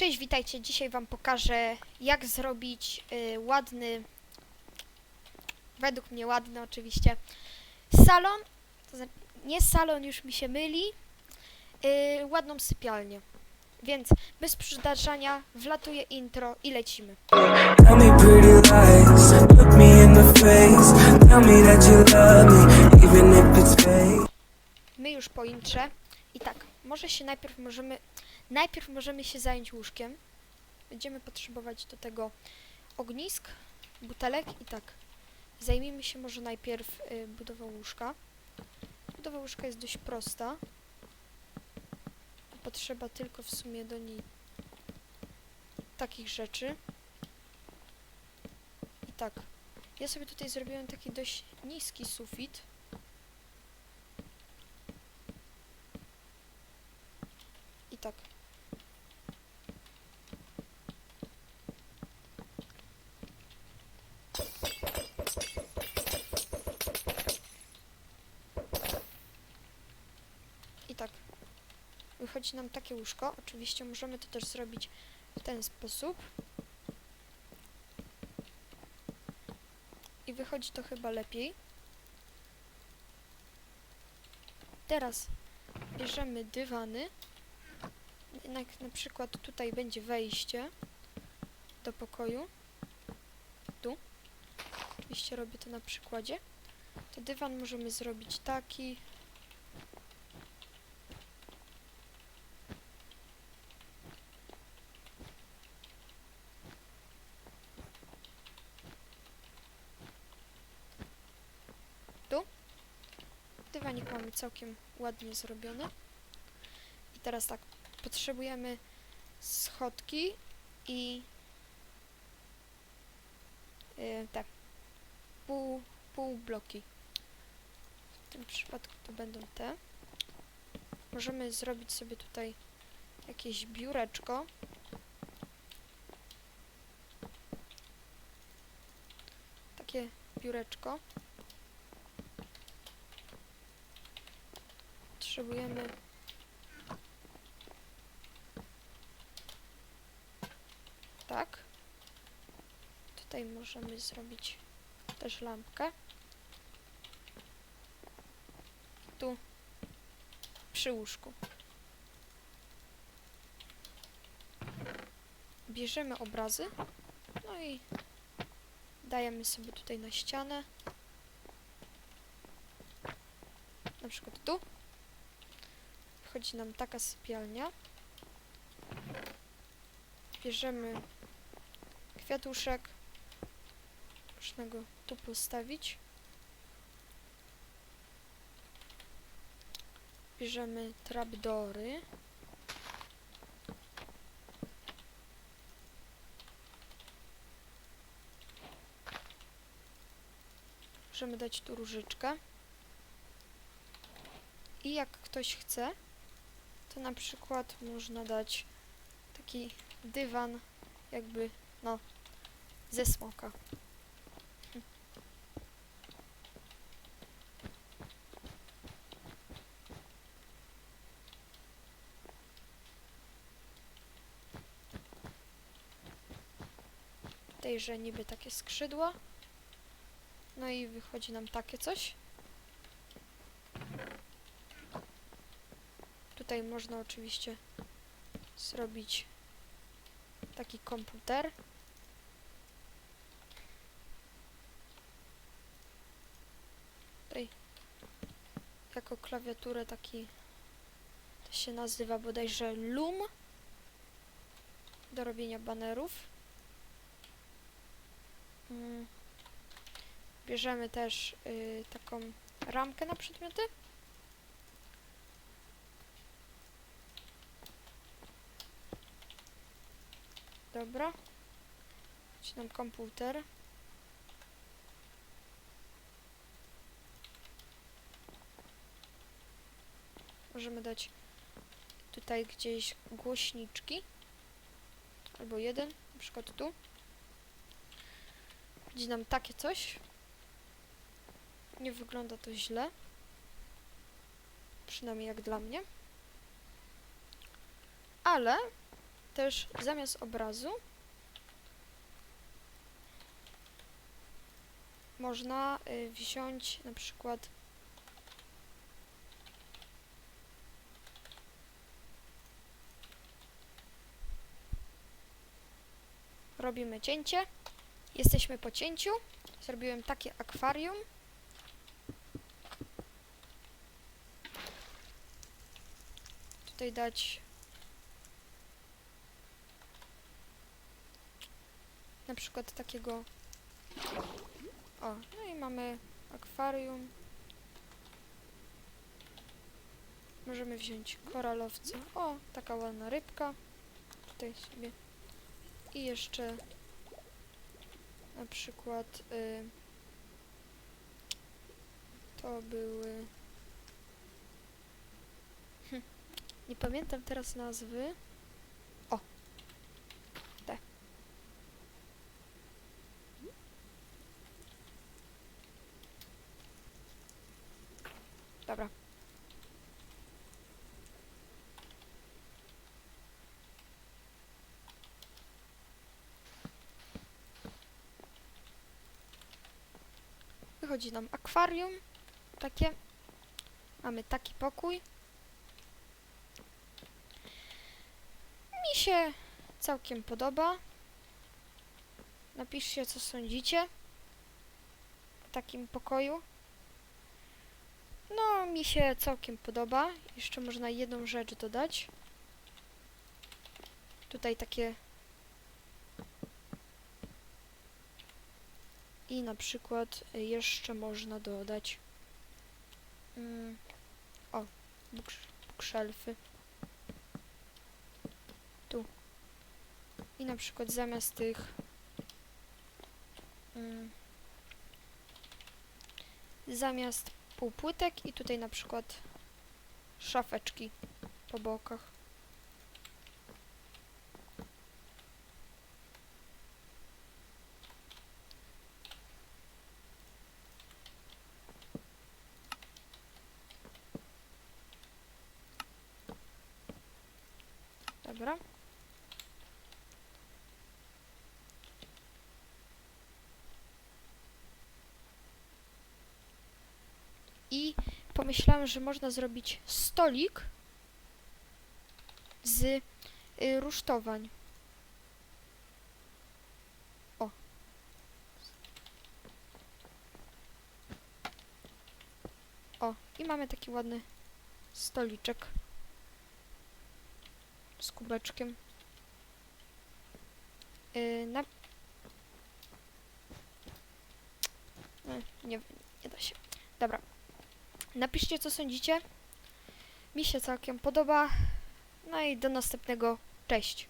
Cześć, witajcie. Dzisiaj Wam pokażę, jak zrobić y, ładny, według mnie ładny oczywiście, salon. To znaczy, nie salon, już mi się myli, y, ładną sypialnię. Więc bez przydarzania wlatuje intro i lecimy. Tell me pretty lies, look me in the face. Tell me that you love me, even if it's fake. My już po intrze. I tak, może się najpierw możemy, najpierw możemy się zająć łóżkiem. Będziemy potrzebować do tego ognisk, butelek i tak. Zajmijmy się może najpierw y, budową łóżka. Budowa łóżka jest dość prosta. Potrzeba tylko w sumie do niej takich rzeczy. I tak. Ja sobie tutaj zrobiłem taki dość niski sufit. I tak. I tak. Wychodzi nam takie łóżko. Oczywiście możemy to też zrobić w ten sposób. I wychodzi to chyba lepiej. Teraz bierzemy dywany. Jednak na przykład tutaj będzie wejście do pokoju. Tu. Oczywiście robię to na przykładzie. To dywan możemy zrobić taki. Tu. Dywanik mamy całkiem ładnie zrobiony. I teraz tak, potrzebujemy schodki i yy, pół, pół bloki. W tym przypadku to będą te. Możemy zrobić sobie tutaj jakieś biureczko. Takie biureczko. Potrzebujemy tak. Tutaj możemy zrobić też lampkę. Tu przy łóżku. Bierzemy obrazy. No i dajemy sobie tutaj na ścianę. Na przykład tu. Wchodzi nam taka sypialnia. Bierzemy kwiatuszek. Można go tu postawić. Bierzemy trapdory. Możemy dać tu różyczkę. I jak ktoś chce, to na przykład można dać taki dywan jakby, no, ze smoka. Tejże niby takie skrzydła. No i wychodzi nam takie coś. Tutaj można oczywiście zrobić taki komputer. Tutaj jako klawiaturę taki to się nazywa bodajże Loom do robienia banerów. Mm. Bierzemy też y, taką ramkę na przedmioty. Dobra. Wcinam komputer. Możemy dać tutaj gdzieś głośniczki. Albo jeden, na przykład tu. Widzi nam takie coś. Nie wygląda to źle. Przynajmniej jak dla mnie. Ale też zamiast obrazu można y, wziąć na przykład robimy cięcie. Jesteśmy po cięciu. Zrobiłem takie akwarium. Tutaj dać na przykład takiego o, no i mamy akwarium. Możemy wziąć koralowca. O, taka ładna rybka. Tutaj sobie. I jeszcze na przykład y, to były hm, nie pamiętam teraz nazwy o te dobra Wychodzi nam akwarium. Takie. Mamy taki pokój. Mi się całkiem podoba. Napiszcie, co sądzicie o takim pokoju. No, mi się całkiem podoba. Jeszcze można jedną rzecz dodać. Tutaj takie I na przykład jeszcze można dodać mm, o, books- bookshelfy. Tu. I na przykład zamiast tych mm, zamiast półpłytek i tutaj na przykład szafeczki po bokach. Dobra. I pomyślałem, że można zrobić stolik z y, rusztowań. O. O, i mamy taki ładny stoliczek z kubeczkiem. Yy, na... E, nie, nie da się. Dobra. Napiszcie, co sądzicie. Mi się całkiem podoba. No i do następnego. Cześć.